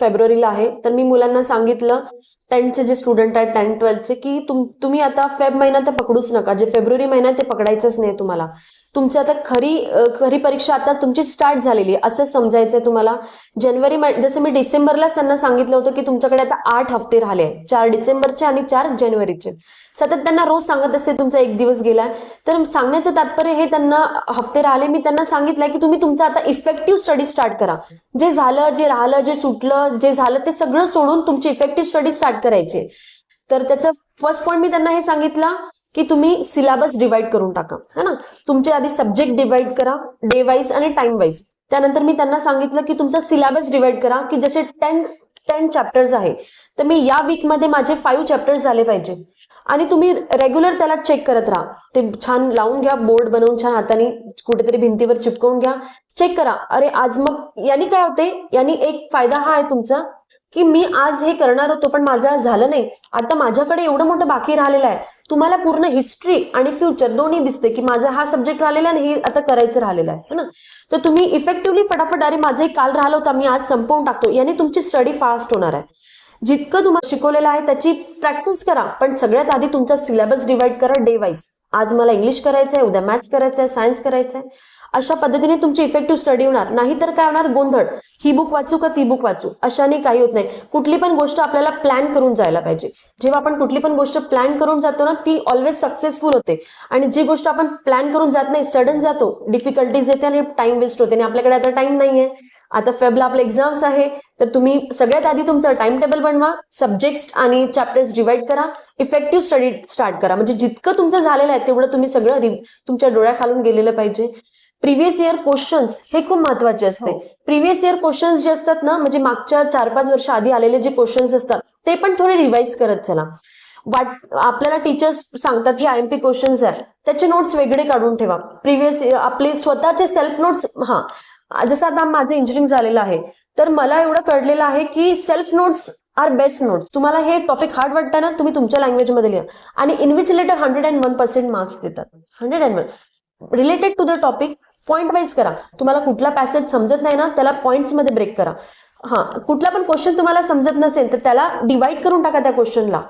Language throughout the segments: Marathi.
फेब्रुवारीला आहे. तर मी मुलांना सांगितलं त्यांचे जे स्टुडंट आहेत टेन ट्वेल्थचे की तुम तुम्ही आता फेब महिना तर पकडूच नका. जे फेब्रुवारी महिना ते पकडायचंच नाही तुम्हाला. तुमची आता खरी खरी परीक्षा आता तुमची स्टार्ट झालेली आहे. असं आहे तुम्हाला? जानेवारी जसं मी डिसेंबरलाच त्यांना सांगितलं होतं की तुमच्याकडे आता आठ हफ्ते राहिले चार डिसेंबरचे आणि चार जानेवारीचे. सतत त्यांना रोज सांगत असते तुमचा एक दिवस गेलाय. तर सांगण्याचं तात्पर्य हे त्यांना हफ्ते राहिले. मी त्यांना सांगितलंय की तुम्ही तुमचा आता इफेक्टिव्ह स्टडी स्टार्ट करा. जे झालं जे राहिलं जे सुटलं जे झालं ते सगळं सोडून तुमची इफेक्टिव्ह स्टडी स्टार्ट करायची तर त्याचं फर्स्ट पॉईंट मी त्यांना हे सांगितलं की तुम्ही सिलेबस डिवाइड करून टाका है ना? तुमचे आधी सब्जेक्ट डिवाइड करा डे वाईज आणि टाइम वाईज त्यानंतर मी त्यांना सांगितलं की तुमचा सिलेबस डिवाइड करा की जसे टेन टेन चॅप्टर्स आहे तर मी या वीकमध्ये माझे फाईव्ह चॅप्टर्स झाले पाहिजे. आणि तुम्ही रेग्युलर त्याला चेक करत राहा. ते छान लावून घ्या बोर्ड बनवून छान हाताने कुठेतरी भिंतीवर चिपकवून घ्या. चेक करा. अरे आज मग यांनी काय होते? यांनी एक फायदा हा आहे तुमचा की मी आज हे करणार होतो पण माझं आज झालं नाही. आता माझ्याकडे एवढं मोठं बाकी राहिलेलं आहे. तुम्हाला पूर्ण हिस्ट्री आणि फ्युचर दोन्ही दिसते की माझा हा सब्जेक्ट राहिलेला आहे आणि हे आता करायचं राहिलेलं आहे. ना? तर तुम्ही इफेक्टिव्हली फटाफट अरे माझं हे काल राहिलं होतं मी आज संपवून टाकतो. याने तुमची स्टडी फास्ट होणार आहे. जितकं तुम्हाला शिकवलेलं आहे त्याची प्रॅक्टिस करा पण सगळ्यात आधी तुमचा सिलेबस डिवाइड करा डे वाईज आज मला इंग्लिश करायचं आहे उद्या मॅथ्स करायचं आहे सायन्स करायचं आहे अशा पद्धतीने तुमची इफेक्टिव्ह स्टडी होणार. नाही तर काय होणार? गोंधळ. ही बुक वाचू का ती बुक वाचू? अशाने काही होत नाही. कुठली पण गोष्ट आपल्याला प्लॅन करून जायला पाहिजे. जेव्हा आपण कुठली पण गोष्ट प्लॅन करून जातो ना ती ऑलवेज सक्सेसफुल होते. आणि जी गोष्ट आपण प्लॅन करून जात नाही सडन जातो. डिफिकल्टीज येते आणि टाइम वेस्ट होते. आणि आपल्याकडे आता टाइम नाहीये. आता फेबला आपले एक्झाम्स आहे. तर तुम्ही सगळ्यात आधी तुमचं टाइम टेबल बनवा. सब्जेक्ट्स आणि चॅप्टर्स डिवाइड करा. इफेक्टिव्ह स्टडी स्टार्ट करा. म्हणजे जितकं तुमचं झालेलं आहे तेवढं तुम्ही सगळं तुमच्या डोळ्याखालून गेलेलं पाहिजे. प्रिव्हियस इयर क्वेश्चन्स हे खूप महत्त्वाचे असते. प्रिव्हियस इयर क्वेश्चन्स जे असतात ना म्हणजे मागच्या चार पाच वर्ष आधी आलेले जे क्वेश्चन्स असतात ते पण थोडे रिवाइज करत चला. वाट आपल्याला टीचर्स सांगतात की आय एम पी क्वेश्चन्स आहे त्याचे नोट्स वेगळे काढून ठेवा. प्रिव्हियस आपले स्वतःचे सेल्फ नोट्स हा. जसं आता माझं इंजिनिअरिंग झालेलं आहे तर मला एवढं कळलेलं आहे की self notes are best notes तुम्हाला हे टॉपिक हार्ड वाटतं ना तुम्ही तुमच्या लँग्वेजमध्ये लिहा. आणि invigilator hundred and one percent marks देतात. Hundred and one related to the topic point wise करा. तुम्हाला कुठला पॅसेज समजत नाही ना त्याला points मध्ये ब्रेक करा. हा कुठला पण क्वेश्चन तुम्हाला समजत नसेल तर त्याला डिवाइड करून टाका त्या क्वेश्चनला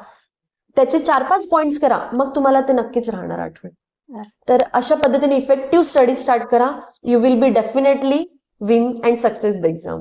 त्याचे चार पाच पॉइंट्स करा मग तुम्हाला ते नक्कीच राहणार आठवण. तर अशा पद्धतीने इफेक्टिव्ह स्टडी स्टार्ट करा. You will be definitely win and success the exam